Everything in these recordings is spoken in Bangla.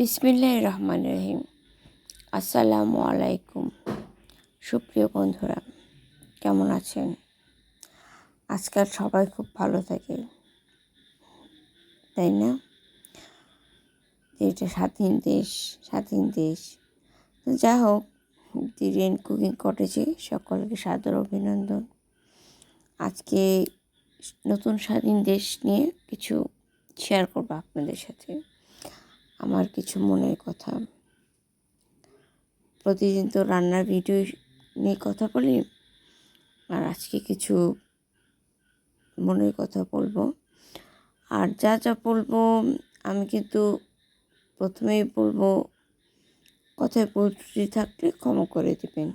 বিসমিল্লাহ রহমান রহিম আসসালামু আলাইকুম। সুপ্রিয় বন্ধুরা, কেমন আছেন? আজকাল সবাই খুব ভালো থাকে, তাই না? এটা স্বাধীন দেশ স্বাধীন দেশ। তো যা হোক, দিরেন কুকিং কটেছে সকলকে সাদর অভিনন্দন। আজকে নতুন স্বাধীন দেশ নিয়ে কিছু শেয়ার করব আপনাদের সাথে। আমার কিছু মনের কথা। প্রতিদিন তো রান্নার ভিডিও নিয়ে কথা বলি, আর আজকে কিছু মনের কথা বলব। আর যা যা বলব, আমি কিন্তু প্রথমেই বলব, কথায় পরিত্রুটি থাকলে ক্ষমা করে দেবেন।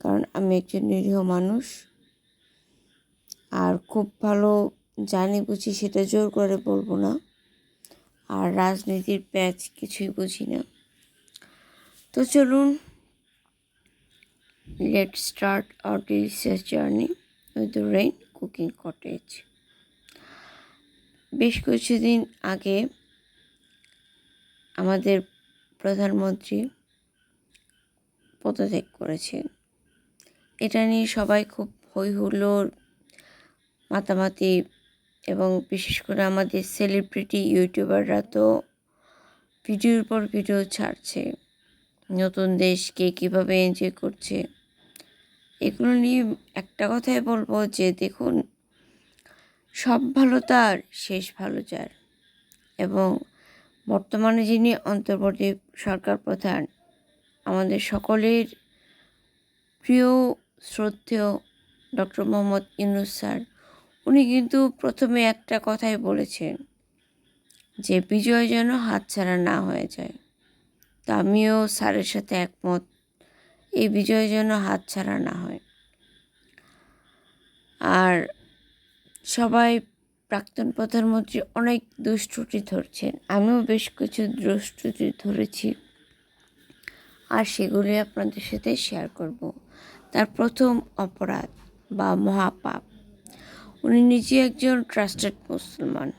কারণ আমি একজন নিরীহ মানুষ, আর খুব ভালো জানি বুঝি সেটা জোর করে বলব না। আর রাজনীতির প্যাচ কিছুই বুঝি না। তো চলুন let start our delicious journey with the rain cooking cottage বেশ কিছুদিন আগে আমাদের প্রধানমন্ত্রী পদত্যাগ করেছেন। এটা নিয়ে সবাই খুব হই হুল্লোড় মাতামাতি এবং বিশেষ করে আমাদের সেলিব্রিটি ইউটিউবাররা তো ভিডিওর পর ভিডিও ছাড়ছে। নতুন দেশকে কীভাবে এনজয় করছে। এগুলো নিয়ে একটা কথাই বলব যে দেখুন, সব ভালো তার, শেষ ভালো যার। এবং বর্তমানে যিনি অন্তর্বর্তী সরকার প্রধান, আমাদের সকলের প্রিয় শ্রদ্ধেয় ডক্টর মোহাম্মদ ইউনুস স্যার উনি কিন্তু প্রথমে একটা কথাই বলেছেন যে, বিজয় যেন হাতছাড়া না হয়ে যায়। তো আমিও স্যারের সাথে একমত, এই বিজয় যেন হাতছাড়া না হয়। আর সবাই প্রাক্তন প্রধানমন্ত্রী অনেক দুষ্টুটি ধরছেন, আমিও বেশ কিছু দুষ্টুটি ধরেছি। আর সেগুলি আপনাদের সাথে শেয়ার করব। তার প্রথম অপরাধ বা মহাপাপ উনি নিজে একজন ট্রাস্টেড মুসলমান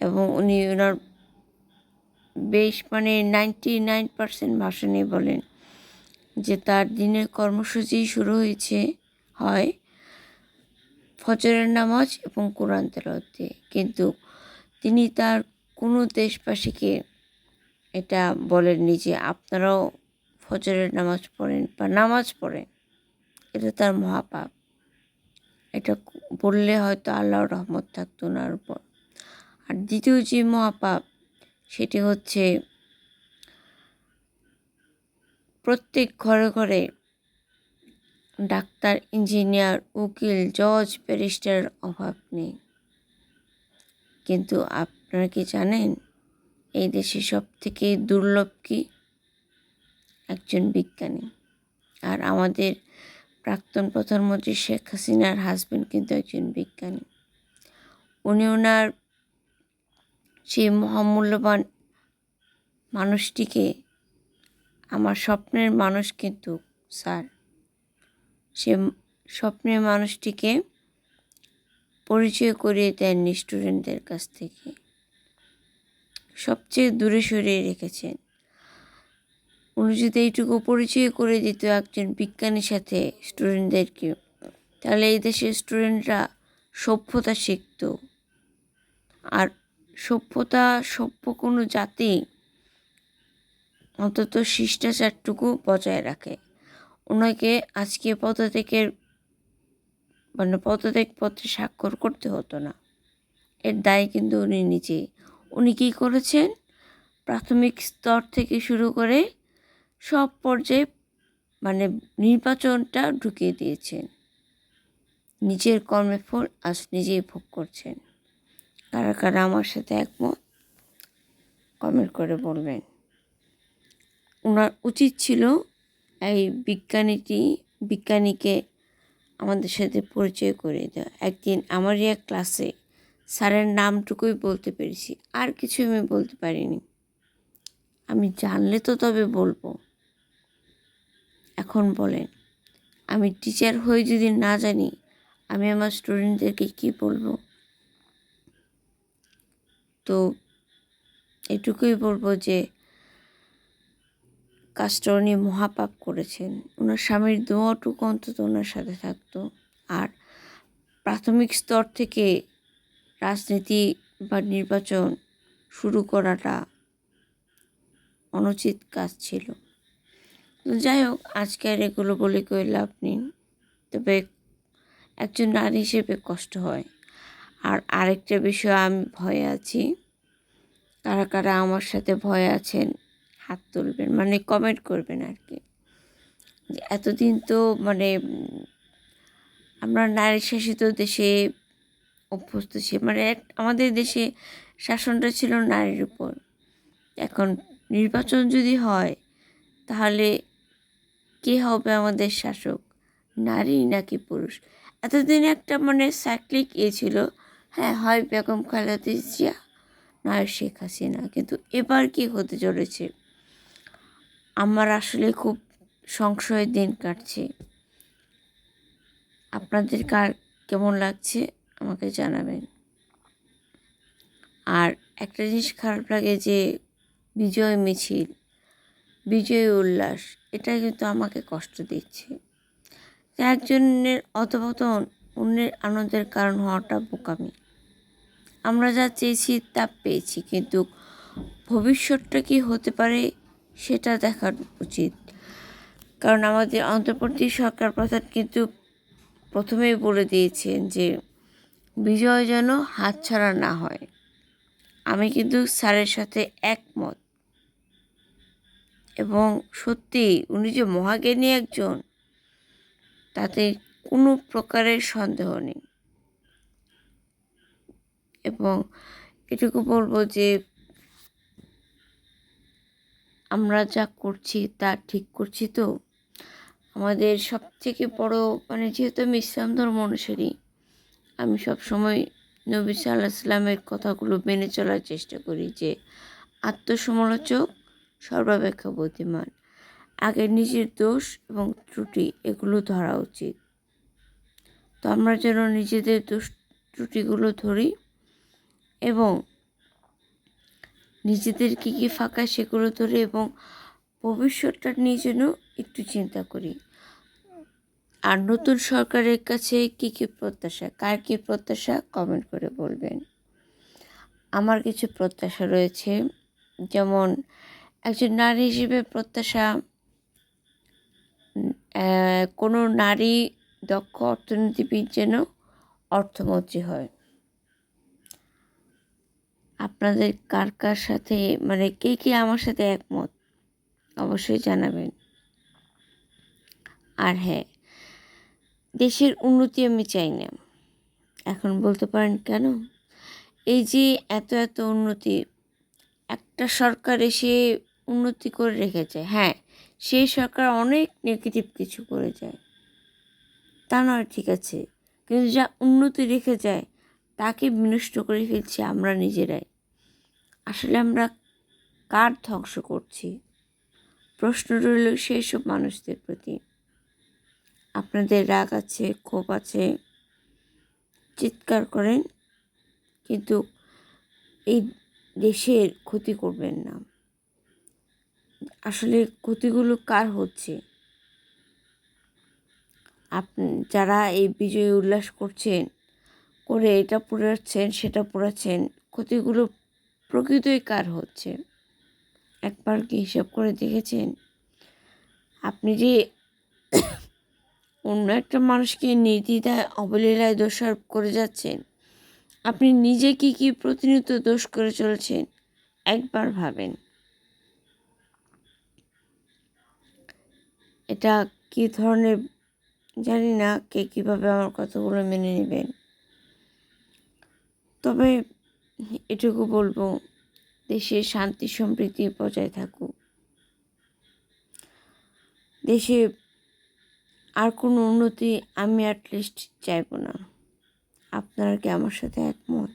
এবং উনি ওনার বেশ মানে নাইনটি নাইন পার্সেন্ট ভাষণে বলেন যে তার দিনের কর্মসূচি শুরু হয়েছে, হয় ফজরের নামাজ এবং কোরআন তেলাওয়াত কিন্তু তিনি তার কোনো দেশবাসীকে এটা বলেননি যে আপনারাও ফজরের নামাজ পড়েন বা নামাজ পড়েন। এটা তার মহাপাপ। এটা পড়লে হয়তো আল্লাহর রহমত থাকতো ওনার উপর। আর দ্বিতীয় যে মহাপাপ, সেটি হচ্ছে প্রত্যেক ঘরে ঘরে ডাক্তার, ইঞ্জিনিয়ার, উকিল, জজ ব্যারিস্টার অভাব নেই। কিন্তু আপনারা কি জানেন, এই দেশে সব থেকে দুর্লভ কি? একজন বিজ্ঞানী। আর আমাদের প্রাক্তন প্রধানমন্ত্রী শেখ হাসিনার হাজব্যান্ড কিন্তু একজন বিজ্ঞানী। উনি ওনার সেই মহামূল্যবান মানুষটিকে, আমার স্বপ্নের মানুষ কিন্তু স্যার। সে স্বপ্নের মানুষটিকে পরিচয় করিয়ে দেননি স্টুডেন্টদের কাছ থেকে। সবচেয়ে দূরে সরিয়ে রেখেছেন। যদি এইটুকু পরিচয় করে দিত একজন বিজ্ঞানীর সাথে স্টুডেন্টদেরকে। তাহলে এই দেশের স্টুডেন্টরা সভ্যতা শিখত। আর সভ্যতা, সভ্য কোনো জাতি অন্তত শিষ্টাচারটুকু বজায় রাখে। ওনাকে আজকে পদত্যাগের মানে পদত্যাগ পত্রে স্বাক্ষর করতে হতো না। এর দায় কিন্তু উনি নিজেই উনি কী করেছেন? প্রাথমিক স্তর থেকে শুরু করে সব পর্যায়ে মানে নির্বাচনটা ঢুকিয়ে দিয়েছেন। নিজের কর্মের ফল আজ নিজেই ভোগ করছেন। কারা কারা আমার সাথে একমত, কমেন্ট করে বলবেন। ওনার উচিত ছিল এই বিজ্ঞানীটি, বিজ্ঞানীকে আমাদের সাথে পরিচয় করে দেওয়া। একদিন আমারই এক ক্লাসে স্যারের নামটুকুই বলতে পেরেছি, আর কিছু আমি বলতে পারিনি। আমি জানলে তো তবে বলব। এখন বলেন, আমি টিচার হয়ে যদি না জানি, আমি আমার স্টুডেন্টদেরকে কী বলব? তো এটুকুই বলব যে কাজটা উনি মহাপাপ করেছেন। ওনার স্বামীর দোয়াটুকু অন্তত ওনার সাথে থাকতো। আর প্রাথমিক স্তর থেকে রাজনীতি বা নির্বাচন শুরু করাটা অনুচিত কাজ ছিল। যাই হোক, আজকে আর এগুলো বলে কেউ লাভ নেই। তবে একজন নারী হিসেবে কষ্ট হয়। আর আরেকটা বিষয়, আমি ভয়ে আছি। কারা কারা আমার সাথে ভয়ে আছেন, হাত তুলবেন মানে কমেন্ট করবেন আর কি। এতদিন তো মানে আমরা নারী শাসিত দেশে অভ্যস্ত ছি মানে আমাদের দেশে শাসনটা ছিল নারীর উপর। এখন নির্বাচন যদি হয়, তাহলে কে হবে আমাদের শাসক? নারী নাকি পুরুষ? এতদিন একটা মানে সাইক্লিক এ ছিল। হ্যাঁ হয় বেগম খালেদা জিয়া নয় শেখ হাসিনা, কিন্তু এবার কি হতে চলেছে? আমার আসলে খুব সংশয়ের দিন কাটছে। আপনাদের কার কেমন লাগছে আমাকে জানাবেন। আর একটা জিনিস খারাপ লাগে যে বিজয় মিছিল, বিজয় উল্লাস এটা কিন্তু আমাকে কষ্ট দিচ্ছে। একজনের অধপতন অন্যের আনন্দের কারণ হওয়াটা বোকামি। আমরা যা চেয়েছি তা পেয়েছি, কিন্তু ভবিষ্যৎটা কি হতে পারে সেটা দেখা উচিত। কারণ আমাদের অন্তর্বর্তী সরকার প্রধান কিন্তু প্রথমেই বলে দিয়েছেন যে, বিজয় যেন হাতছাড়া না হয়। আমি কিন্তু স্যারের সাথে একমত। এবং সত্যি উনি যে মহাজ্ঞানী একজন, তাতে কোনো প্রকারের সন্দেহ নেই। এবং এটুকু বলব যে, আমরা যা করছি তা ঠিক করছি তো। আমাদের সব থেকে বড় মানে যেহেতু আমি ইসলাম ধর্ম অনুসারী, আমি সব সময় নবী সাল্লাহ সাল্লামের কথাগুলো মেনে চলার চেষ্টা করি যে, আত্মসমালোচক সর্বাপেক্ষা বুদ্ধিমান। আগে নিজের দোষ এবং ত্রুটি এগুলো ধরা উচিত। তো আমরা যেন নিজেদের দোষ, ত্রুটিগুলো ধরি এবং নিজেদের কী কী ফাঁকা সেগুলো ধরে এবং ভবিষ্যৎটা নিয়ে যেন একটু চিন্তা করি। আর নতুন সরকারের কাছে কী কী প্রত্যাশা, কার কী প্রত্যাশা কমেন্ট করে বলবেন। আমার কিছু প্রত্যাশা রয়েছে, যেমন একজন নারী হিসেবে প্রত্যাশা কোনো নারী দক্ষ অর্থনীতিবিদ যেন অর্থমন্ত্রী হয়। আপনাদের কার কার সাথে মানে কে কে আমার সাথে একমত? অবশ্যই জানাবেন। আর হ্যাঁ দেশের উন্নতি আমি চাই না। এখন বলতে পারেন কেন? এই যে এত এত উন্নতি, একটা সরকার এসে উন্নতি করে রেখেছে। হ্যাঁ সেই সরকার অনেক নেগেটিভ কিছু করে যায়। তা নয়, ঠিক আছে। কিন্তু যা উন্নতি রেখে যায় তাকে বিনষ্ট করে ফেলছি আমরা নিজেরাই। আসলে আমরা কার ধ্বংস করছি? প্রশ্ন রইল সেই সব মানুষদের প্রতি। আপনাদের রাগ আছে, ক্ষোভ আছে, চিৎকার করেন, কিন্তু এই দেশের ক্ষতি করবেন না। আসলে ক্ষতিগুলো কার হচ্ছে? আপনি যারা এই বিজয় উল্লাস করছেন, করে এটা পুরাচ্ছেন সেটা পুরাচ্ছেন ক্ষতিগুলো প্রকৃতই কার হচ্ছে? একবার কি হিসাব করে দেখেছেন? আপনি যে অন্য একটা মানুষকে নির্দ্বিধায় অবলীলায় দোষারোপ করে যাচ্ছেন, আপনি নিজে কি কি প্রতিনিয়ত দোষ করে চলেছেন, একবার ভাবেন। এটা কি ধরনের, জানি না কে কীভাবে আমার কথাগুলো মেনে নেবেন। তবে এটুকু বলব, দেশে শান্তি সম্প্রীতি বজায় থাকুক। দেশে আর কোনো উন্নতি আমি অ্যাটলিস্ট চাইব না। আপনারা কি আমার সাথে একমত?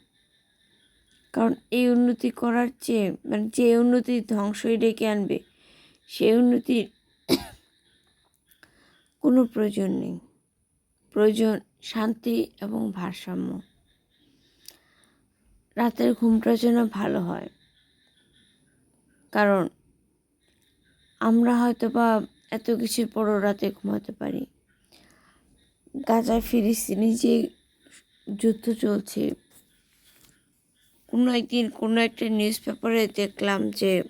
কারণ এই উন্নতি করার চেয়ে মানে যে উন্নতি ধ্বংসই ডেকে আনবে, সেই উন্নতির কোনো প্রয়োজন নেই। প্রয়োজন শান্তি এবং ভারসাম্য। রাতের ঘুমটা যেন ভালো হয়। কারণ আমরা হয়তো বা এত কিছুর পরও রাতে ঘুমাতে পারি। গাজায় ফিলিস্তিনি যে যুদ্ধ চলছে। কোনো একদিন কোনো একটা নিউজ পেপারে দেখলাম যে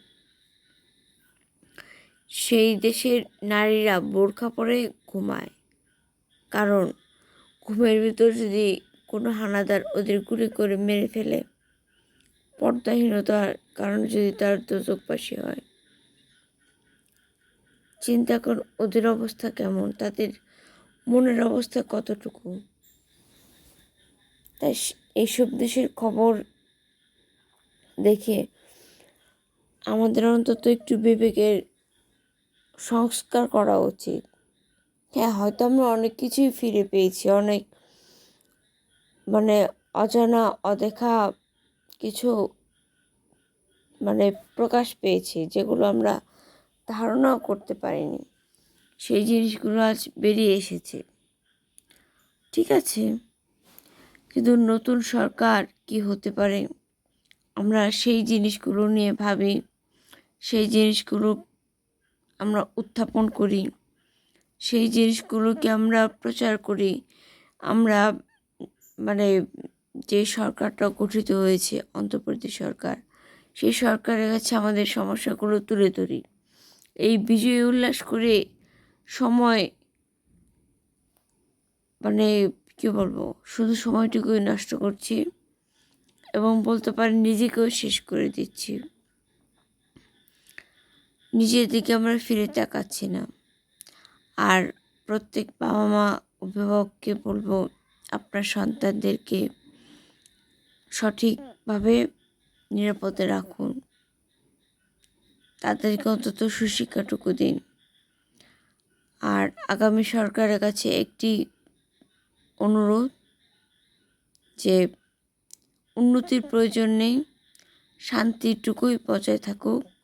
সেই দেশের নারীরা বোরখা পরে ঘুমায়। কারণ ঘুমের ভিতর যদি কোনো হানাদার ওদের গুলি করে মেরে ফেলে, পর্দাহীনতার কারণে যদি তার দোজকবাসী হয়। চিন্তা কর ওদের অবস্থা কেমন? তাদের মনের অবস্থা কতটুকু? তাই এইসব দেশের খবর দেখে আমাদের অন্তত একটু বিবেকের সংস্কার করা উচিত। হ্যাঁ হয়তো আমরা অনেক কিছুই ফিরে পেয়েছি, অনেক মানে অজানা, অদেখা কিছু মানে প্রকাশ পেয়েছি যেগুলো আমরা ধারণাও করতে পারিনি। সেই জিনিসগুলো আজ বেরিয়ে এসেছে। ঠিক আছে? কিন্তু নতুন সরকার কি হতে পারে? আমরা সেই জিনিসগুলো নিয়ে ভাবি, সেই জিনিসগুলো আমরা উত্থাপন করি। সেই জিনিসগুলোকে আমরা প্রচার করি। আমরা মানে যে সরকারটা গঠিত হয়েছে অন্তর্বর্তী সরকার, সেই সরকারের কাছে আমাদের সমস্যাগুলো তুলে ধরি। এই বিজয় উল্লাস করে সময় মানে কী বলব, শুধু সময়টুকুই নষ্ট করছি এবং বলতে পারি নিজেকেও শেষ করে দিচ্ছি। নিজের দিকে আমরা ফিরে তাকাচ্ছি না। আর প্রত্যেক বাবা মা অভিভাবককে বলব, আপনার সন্তানদেরকে সঠিকভাবে নিরাপদে রাখুন। তাদেরকে অন্তত সুশিক্ষাটুকু দিন। আর আগামী সরকারের কাছে একটি অনুরোধ যে, উন্নতির প্রয়োজন নেই, শান্তিটুকুই বজায় থাকুক।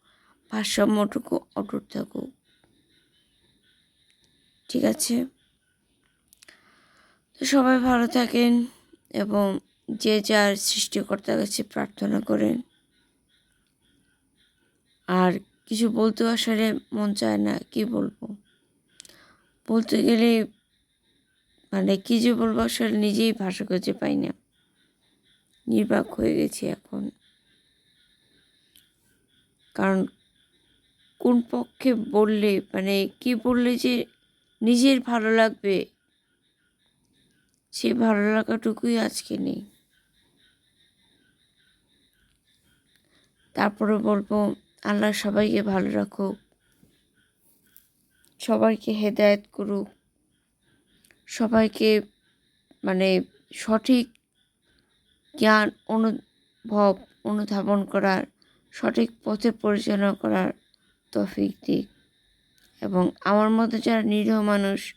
ভারসাম্যটুকু অটুট থাকুক ঠিক আছে? তো সবাই ভালো থাকেন এবং যে যার সৃষ্টিকর্তার কাছে প্রার্থনা করেন। আর কিছু বলতে আসলে মন চায় না, কি বলব? বলতে গেলে মানে কী যে বলব আসলে নিজেই ভাষা খুঁজে পাই না। নির্বাক হয়ে গেছি এখন। কারণ কোন পক্ষে বললে মানে কি বললে যে নিজের ভালো লাগবে? সে ভালো লাগাটুকুই আজকে নেই। তারপরে বলব, আল্লাহ সবাইকে ভালো রাখুক। সবাইকে হেদায়েত করুক। সবাইকে মানে সঠিক জ্ঞান, অনুভব, অনুধাবন করার, সঠিক পথে পরিচালনা করার তৌফিক দিক। এবং আমার মতো যারা নিরীহ মানুষ,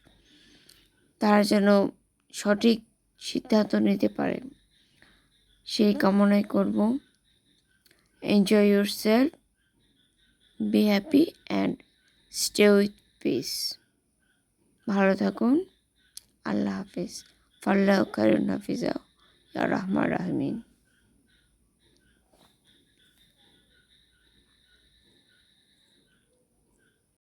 তারা যেন সঠিক সিদ্ধান্ত নিতে পারে। সেই কামনাই করব। Enjoy yourself be happy and stay with peace ভালো থাকুন। আল্লাহ হাফিজ। ফাল্লাহ খায়রুন হাফিজা ইয়া রাহমিন।